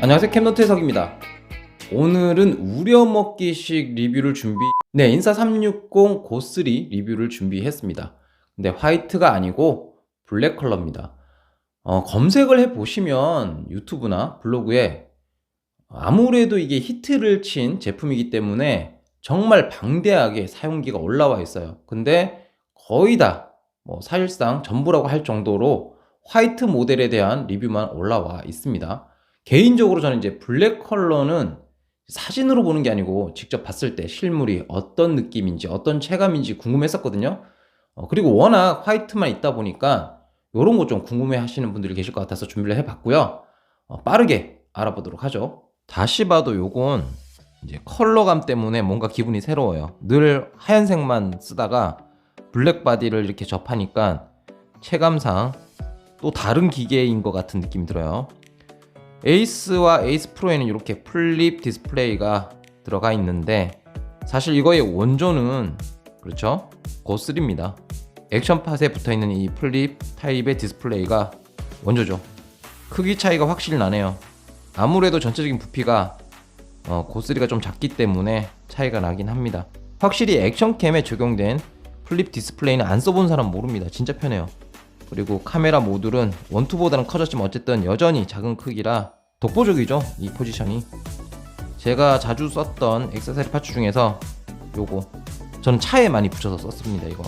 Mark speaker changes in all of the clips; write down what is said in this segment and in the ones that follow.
Speaker 1: 안녕하세요 캠노트 해석입니다. 오늘은 우려먹기식 리뷰를 준비 네 인사 360 고3 리뷰를 준비했습니다. 근데 화이트가 아니고 블랙 컬러입니다. 어, 검색을 해보시면 유튜브나 블로그에 아무래도 이게 히트를 친 제품이기 때문에 정말 방대하게 사용기가 올라와 있어요. 근데 거의 다 뭐 사실상 전부라고 할 정도로 화이트 모델에 대한 리뷰만 올라와 있습니다 개인적으로 저는 이제 블랙 컬러는 사진으로 보는 게 아니고 직접 봤을 때 실물이 어떤 느낌인지 어떤 체감인지 궁금했었거든요. 어, 그리고 워낙 화이트만 있다 보니까 이런 거 좀 궁금해 하시는 분들이 계실 것 같아서 준비를 해봤고요. 어, 빠르게 알아보도록 하죠. 다시 봐도 요건 이제 컬러감 때문에 뭔가 기분이 새로워요. 늘 하얀색만 쓰다가 블랙 바디를 이렇게 접하니까 체감상 또 다른 기계인 것 같은 느낌이 들어요. 에이스와 에이스 프로에는 이렇게 플립 디스플레이가 들어가 있는데 사실 이거의 원조는 그렇죠? 고3입니다. 액션팟에 붙어 있는 이 플립 타입의 디스플레이가 원조죠. 크기 차이가 확실히 나네요. 아무래도 전체적인 부피가 어, 고3가 좀 작기 때문에 차이가 나긴 합니다. 확실히 액션캠에 적용된 플립 디스플레이는 안 써본 사람 모릅니다. 진짜 편해요. 그리고 카메라 모듈은 원투보다는 커졌지만 어쨌든 여전히 작은 크기라 독보적이죠 이 포지션이. 제가 자주 썼던 액세서리 파츠 중에서 요거. 저는 차에 많이 붙여서 썼습니다 이거.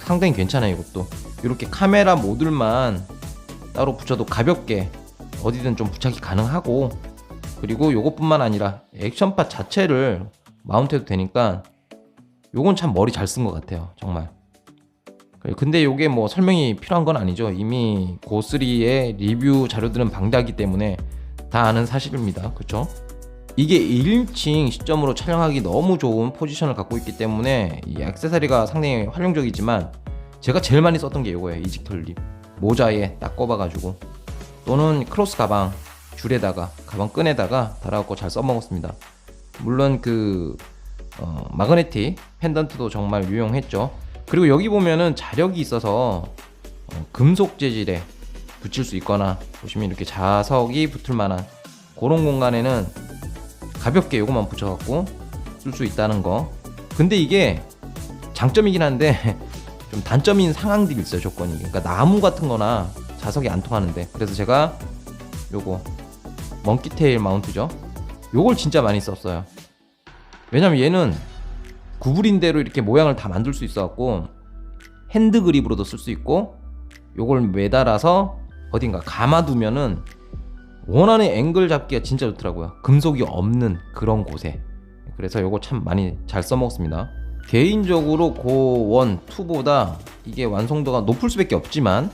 Speaker 1: 상당히 괜찮아요 이것도. 이렇게 카메라 모듈만 따로 붙여도 가볍게 어디든 좀 부착이 가능하고 그리고 요것뿐만 아니라 액션팟 자체를 마운트해도 되니까 요건 참 머리 잘 쓴 것 같아요 정말 근데 요게 뭐 설명이 필요한 건 아니죠. 이미 고3의 리뷰 자료들은 방대하기 때문에 다 아는 사실입니다. 그쵸? 이게 1인칭 시점으로 촬영하기 너무 좋은 포지션을 갖고 있기 때문에 이 액세서리가 상당히 활용적이지만 제가 제일 많이 썼던 게 이거예요. 이직털립. 모자에 딱 꼽아가지고 또는 크로스 가방 줄에다가 가방 끈에다가 달아갖고 잘 써먹었습니다. 물론 그 어, 마그네틱 펜던트도 정말 유용했죠. 그리고 여기 보면은 자력이 있어서 어, 금속 재질에 붙일 수 있거나 보시면 이렇게 자석이 붙을 만한 그런 공간에는 가볍게 요것만 붙여갖고 쓸 수 있다는 거. 근데 이게 장점이긴 한데 좀 단점인 상황들이 있어요 조건이. 그러니까 나무 같은 거나 자석이 안 통하는데 그래서 제가 요거 먼키테일 마운트죠. 요걸 진짜 많이 썼어요. 왜냐면 얘는 구부린 대로 이렇게 모양을 다 만들 수 있어 갖고 핸드 그립으로도 쓸 수 있고 요걸 매달아서 어딘가 감아두면은 원하는 앵글 잡기가 진짜 좋더라고요. 금속이 없는 그런 곳에. 그래서 요거 참 많이 잘 써먹었습니다. 개인적으로 고1, 2보다 이게 완성도가 높을 수밖에 없지만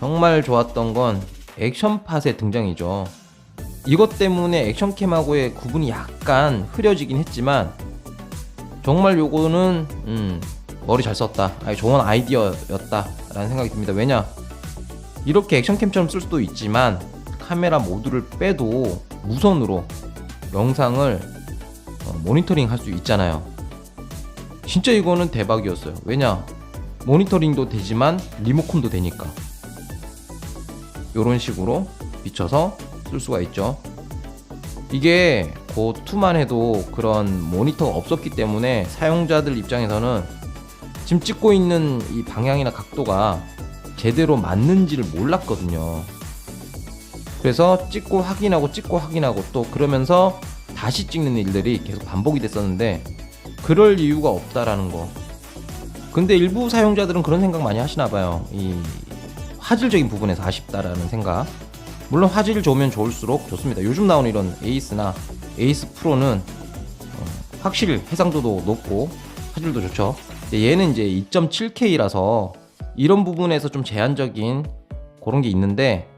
Speaker 1: 정말 좋았던 건 액션팟의 등장이죠. 이것 때문에 액션캠하고의 구분이 약간 흐려지긴 했지만 정말 요거는 음, 머리 잘 썼다. 아니, 좋은 아이디어였다라는 생각이 듭니다. 왜냐? 이렇게 액션캠처럼 쓸 수도 있지만 카메라 모드를 빼도 무선으로 영상을 어, 모니터링 할 수 있잖아요. 진짜 이거는 대박이었어요. 왜냐? 모니터링도 되지만 리모컨도 되니까. 이런 식으로 비춰서 쓸 수가 있죠. 이게 고2만 해도 그런 모니터가 없었기 때문에 사용자들 입장에서는 지금 찍고 있는 이 방향이나 각도가 제대로 맞는지를 몰랐거든요. 그래서 찍고 확인하고 찍고 확인하고 또 그러면서 다시 찍는 일들이 계속 반복이 됐었는데 그럴 이유가 없다라는 거. 근데 일부 사용자들은 그런 생각 많이 하시나 봐요. 이 화질적인 부분에서 아쉽다라는 생각. 물론 화질이 좋으면 좋을수록 좋습니다. 요즘 나오는 이런 에이스나 에이스 프로는 어, 확실히 해상도도 높고 화질도 좋죠. 얘는 이제 2.7K라서 이런 부분에서 좀 제한적인 그런 게 있는데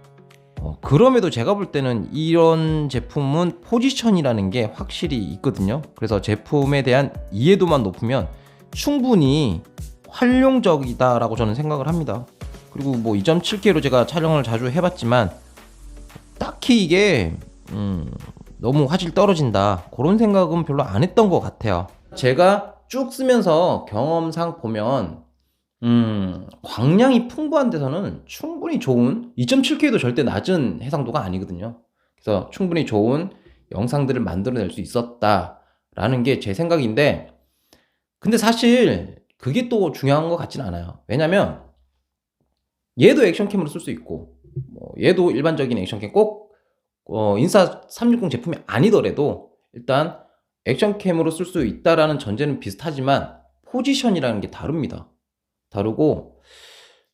Speaker 1: 어, 그럼에도 제가 볼 때는 이런 제품은 포지션이라는 게 확실히 있거든요. 그래서 제품에 대한 이해도만 높으면 충분히 활용적이다라고 저는 생각을 합니다. 그리고 뭐 2.7K로 제가 촬영을 자주 해봤지만 딱히 이게 음, 너무 화질 떨어진다 그런 생각은 별로 안 했던 것 같아요. 제가 쭉 쓰면서 경험상 보면 음, 광량이 풍부한 데서는 충분히 좋은 2.7K도 절대 낮은 해상도가 아니거든요. 그래서 충분히 좋은 영상들을 만들어낼 수 있었다라는 게 제 생각인데 근데 사실 그게 또 중요한 것 같진 않아요. 왜냐면 얘도 액션캠으로 쓸 수 있고 뭐 얘도 일반적인 액션캠 꼭 어, 인사 360 제품이 아니더라도 일단 액션캠으로 쓸 수 있다라는 전제는 비슷하지만 포지션이라는 게 다릅니다. 다르고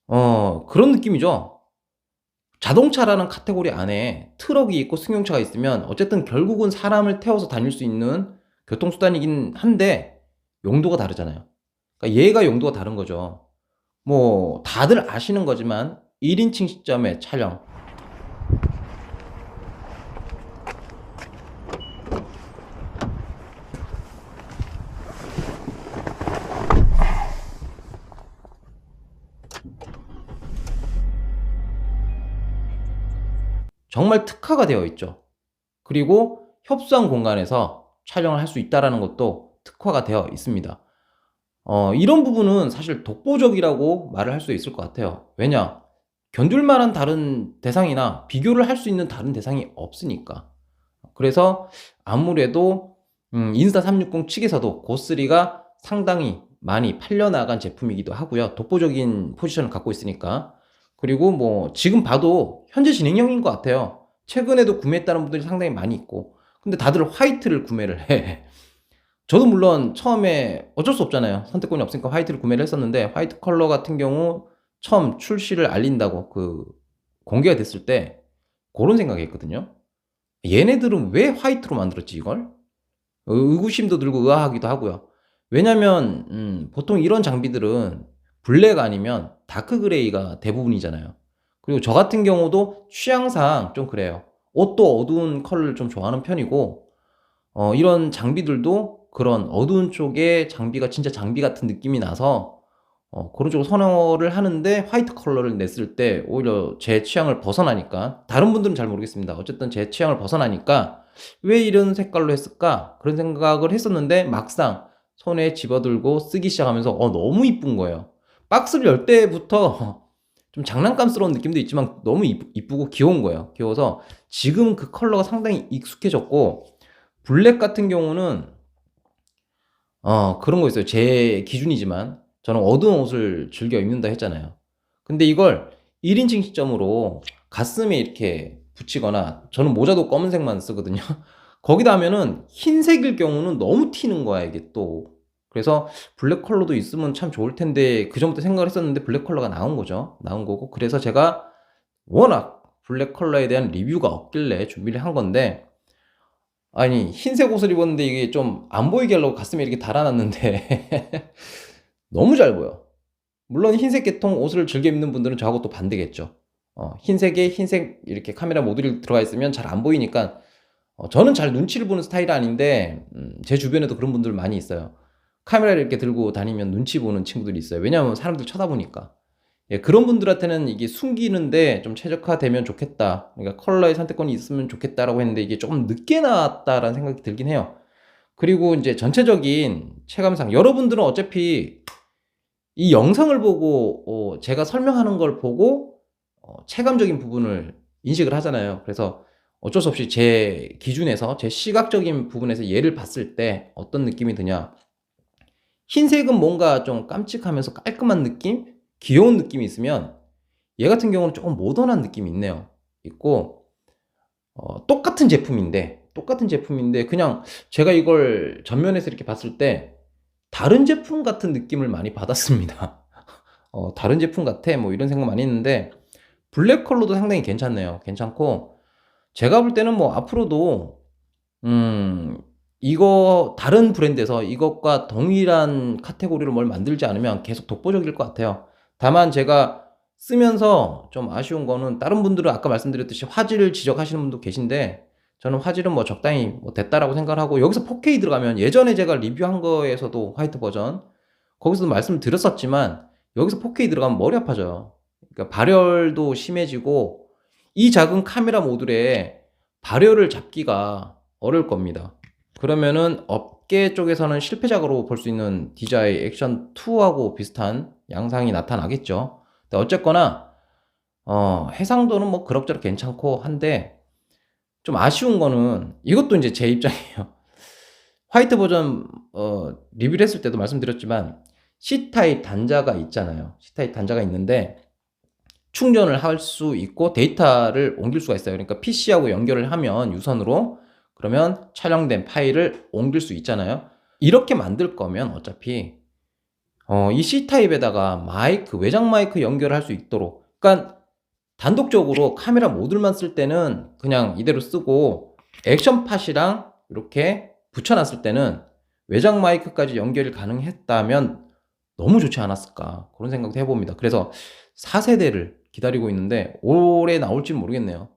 Speaker 1: 어 그런 느낌이죠. 자동차라는 카테고리 안에 트럭이 있고 승용차가 있으면 어쨌든 결국은 사람을 태워서 다닐 수 있는 교통수단이긴 한데 용도가 다르잖아요. 그러니까 얘가 용도가 다른 거죠. 뭐 다들 아시는 거지만 1인칭 시점의 촬영 정말 특화가 되어 있죠. 그리고 협소한 공간에서 촬영을 할 수 있다는 것도 특화가 되어 있습니다. 어, 이런 부분은 사실 독보적이라고 말을 할 수 있을 것 같아요. 왜냐? 견줄 만한 다른 대상이나 비교를 할 수 있는 다른 대상이 없으니까. 그래서 아무래도 음, 인스타 360 측에서도 고3가 상당히 많이 팔려나간 제품이기도 하고요. 독보적인 포지션을 갖고 있으니까. 그리고 뭐 지금 봐도 현재 진행형인 것 같아요. 최근에도 구매했다는 분들이 상당히 많이 있고. 근데 다들 화이트를 구매를 해. 저도 물론 처음에 어쩔 수 없잖아요. 선택권이 없으니까 화이트를 구매를 했었는데 화이트 컬러 같은 경우 처음 출시를 알린다고 그 공개가 됐을 때 그런 생각이 했거든요. 얘네들은 왜 화이트로 만들었지 이걸? 의구심도 들고 의아하기도 하고요. 왜냐면 음, 보통 이런 장비들은 블랙 아니면 다크 그레이가 대부분이잖아요. 그리고 저 같은 경우도 취향상 좀 그래요. 옷도 어두운 컬러를 좀 좋아하는 편이고, 어, 이런 장비들도 그런 어두운 쪽에 장비가 진짜 장비 같은 느낌이 나서, 어, 그런 쪽으로 선호를 하는데 화이트 컬러를 냈을 때 오히려 제 취향을 벗어나니까, 다른 분들은 잘 모르겠습니다. 어쨌든 제 취향을 벗어나니까 왜 이런 색깔로 했을까? 그런 생각을 했었는데 막상 손에 집어들고 쓰기 시작하면서 어, 너무 이쁜 거예요. 박스를 열 때부터 좀 장난감스러운 느낌도 있지만 너무 이쁘고 귀여운 거예요. 귀여워서 지금 그 컬러가 상당히 익숙해졌고 블랙 같은 경우는 어 그런 거 있어요. 제 기준이지만 저는 어두운 옷을 즐겨 입는다 했잖아요. 근데 이걸 1인칭 시점으로 가슴에 이렇게 붙이거나 저는 모자도 검은색만 쓰거든요. 거기다 하면은 흰색일 경우는 너무 튀는 거야 이게 또 그래서 블랙 컬러도 있으면 참 좋을 텐데 그 전부터 생각을 했었는데 블랙 컬러가 나온 거죠. 나온 거고 그래서 제가 워낙 블랙 컬러에 대한 리뷰가 없길래 준비를 한 건데 아니 흰색 옷을 입었는데 이게 좀 안 보이게 하려고 가슴에 이렇게 달아놨는데 너무 잘 보여. 물론 흰색 계통 옷을 즐겨 입는 분들은 저하고 또 반대겠죠. 어, 흰색에 흰색 이렇게 카메라 모듈이 들어가 있으면 잘 안 보이니까 어, 저는 잘 눈치를 보는 스타일 아닌데 음, 제 주변에도 그런 분들 많이 있어요. 카메라를 이렇게 들고 다니면 눈치 보는 친구들이 있어요. 왜냐하면 사람들 쳐다보니까. 예, 그런 분들한테는 이게 숨기는데 좀 최적화되면 좋겠다. 그러니까 컬러의 선택권이 있으면 좋겠다라고 했는데 이게 조금 늦게 나왔다라는 생각이 들긴 해요. 그리고 이제 전체적인 체감상 여러분들은 어차피 이 영상을 보고 어, 제가 설명하는 걸 보고 어, 체감적인 부분을 인식을 하잖아요. 그래서 어쩔 수 없이 제 기준에서 제 시각적인 부분에서 얘를 봤을 때 어떤 느낌이 드냐 흰색은 뭔가 좀 깜찍하면서 깔끔한 느낌? 귀여운 느낌이 있으면 얘 같은 경우는 조금 모던한 느낌이 있네요. 있고 어, 똑같은 제품인데 똑같은 제품인데 그냥 제가 이걸 전면에서 이렇게 봤을 때 다른 제품 같은 느낌을 많이 받았습니다. 어, 다른 제품 같아 뭐 이런 생각 많이 했는데 블랙 컬러도 상당히 괜찮네요. 괜찮고 제가 볼 때는 뭐 앞으로도 음 이거 다른 브랜드에서 이것과 동일한 카테고리로 뭘 만들지 않으면 계속 독보적일 것 같아요. 다만 제가 쓰면서 좀 아쉬운 거는 다른 분들은 아까 말씀드렸듯이 화질을 지적하시는 분도 계신데 저는 화질은 뭐 적당히 뭐 됐다라고 생각을 하고 여기서 4K 들어가면 예전에 제가 리뷰한 거에서도 화이트 버전 거기서도 말씀을 드렸었지만 여기서 4K 들어가면 머리 아파져요. 그러니까 발열도 심해지고 이 작은 카메라 모듈에 발열을 잡기가 어려울 겁니다. 그러면은 업계 쪽에서는 실패작으로 볼 수 있는 DJI 액션 2하고 비슷한 양상이 나타나겠죠. 근데 어쨌거나 어, 해상도는 뭐 그럭저럭 괜찮고 한데 좀 아쉬운 거는 이것도 이제 제 입장이에요. 화이트 버전 어, 리뷰를 했을 때도 말씀드렸지만 C타입 단자가 있잖아요. C타입 단자가 있는데 충전을 할 수 있고 데이터를 옮길 수가 있어요. 그러니까 PC하고 연결을 하면 유선으로 그러면 촬영된 파일을 옮길 수 있잖아요. 이렇게 만들 거면 어차피 어, 이 C타입에다가 마이크, 외장 마이크 연결을 할수 있도록 그러니까 단독적으로 카메라 모듈만 쓸 때는 그냥 이대로 쓰고 액션 팟이랑 이렇게 붙여놨을 때는 외장 마이크까지 연결이 가능했다면 너무 좋지 않았을까 그런 생각도 해봅니다. 그래서 4세대를 기다리고 있는데 올해 나올지 모르겠네요.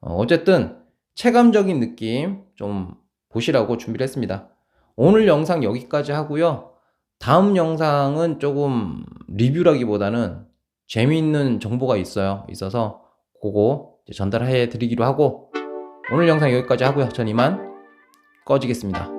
Speaker 1: 어, 쨌든 체감적인 느낌 좀 보시라고 준비를 했습니다. 오늘 영상 여기까지 하고요. 다음 영상은 조금 리뷰라기보다는 재미있는 정보가 있어요. 있어서 그거 전달해 드리기로 하고 오늘 영상 여기까지 하고요. 전 이만 꺼지겠습니다.